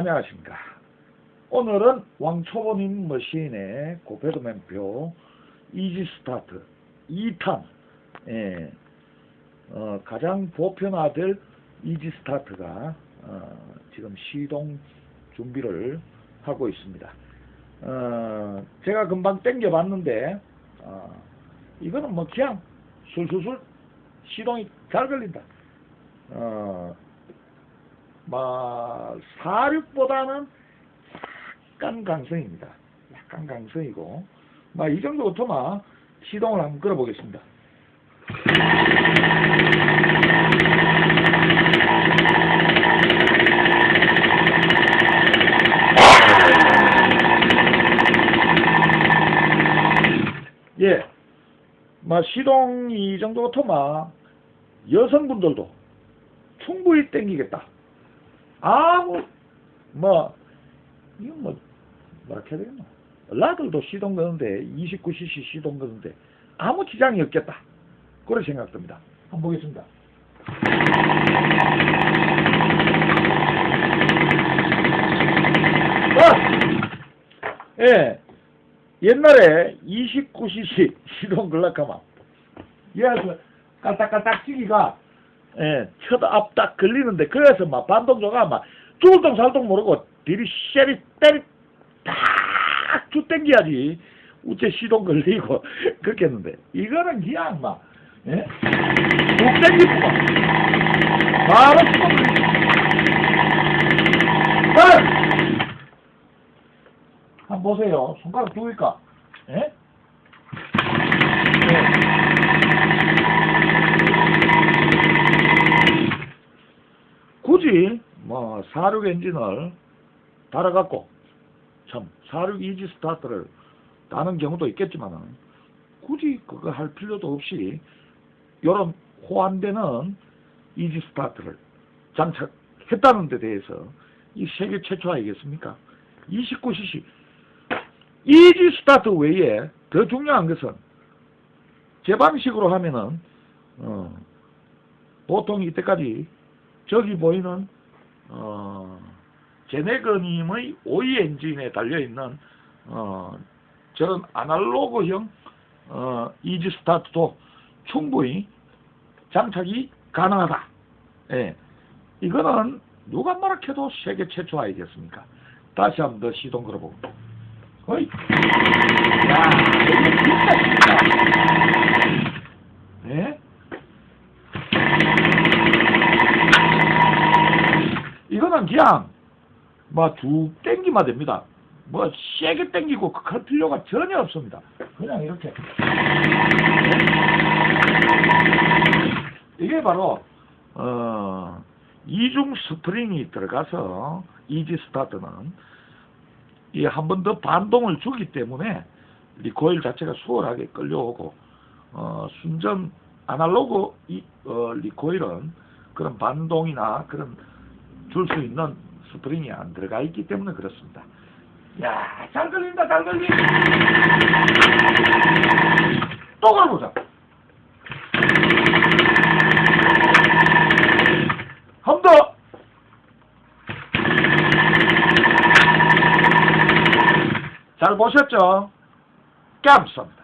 안녕하십니까. 오늘은 왕초보님 머신의 고패드맨표 이지 스타트 2탄, 예, 어, 가장 보편화될 이지 스타트가 어, 지금 시동 준비를 하고 있습니다. 어, 제가 금방 땡겨봤는데, 어, 이거는 뭐 그냥 술술술 시동이 잘 걸린다. 어, 뭐, 46보다는 약간 강성입니다. 약간 강성이고, 뭐, 이 정도 오토마 시동을 한번 끌어보겠습니다. 예. 뭐, 시동 이 정도 오토마 여성분들도 충분히 땡기겠다. 아무, 뭐, 이거 뭐, 뭐라 해야 되겠나. 라들도 시동 거는데, 29cc 시동 거는데, 아무 지장이 없겠다. 그런 생각 듭니다. 한번 보겠습니다. 아! 예. 옛날에 29cc 시동 걸락하면, 얘에서 까딱까딱 치기가, 예, 첫앞딱 걸리는데, 그래서 막 반동조가 막, 줄동 살동 모르고, 뒤리 쉐리 때리, 딱 주땡겨야지. 우째 시동 걸리고, 그렇게 했는데, 이거는 그냥 막, 예? 쭉 땡기고 막, 바로 시동! 한번 보세요. 손가락 두니까 예? 네. 굳이 뭐46 엔진을 달아갖고 참46 이지 스타트를 따는 경우도 있겠지만은 굳이 그거 할 필요도 없이 요런 호환되는 이지 스타트를 장착했다는 데 대해서 이 세계 최초 아니겠습니까? 29cc 이지 스타트 외에 더 중요한 것은 제 방식으로 하면은 어, 보통 이때까지 저기 보이는 어, 제네거님의 오이 엔진에 달려 있는 어, 저런 아날로그형 어, 이지 스타트도 충분히 장착이 가능하다. 예. 이거는 누가 말해도 세계 최초 아니겠습니까? 다시 한 번 더 시동 걸어보고. 어이. 야, 진짜. 예? 이거는 그냥 뭐쭉 땡기면 됩니다. 뭐 세게 땡기고 할 필요가 전혀 없습니다. 그냥 이렇게. 이게 바로 어, 이중 스프링이 들어가서 이지 스타트는 이 한 번 더 반동을 주기 때문에 리코일 자체가 수월하게 끌려오고 어, 순전 아날로그 이, 어, 리코일은 그런 반동이나 그런 줄 수 있는 스프링이 안 들어가 있기 때문에 그렇습니다. 야, 잘 걸린다, 잘 걸린다. 또 걸어보자. 한번 더. 잘 보셨죠? 감사합니다.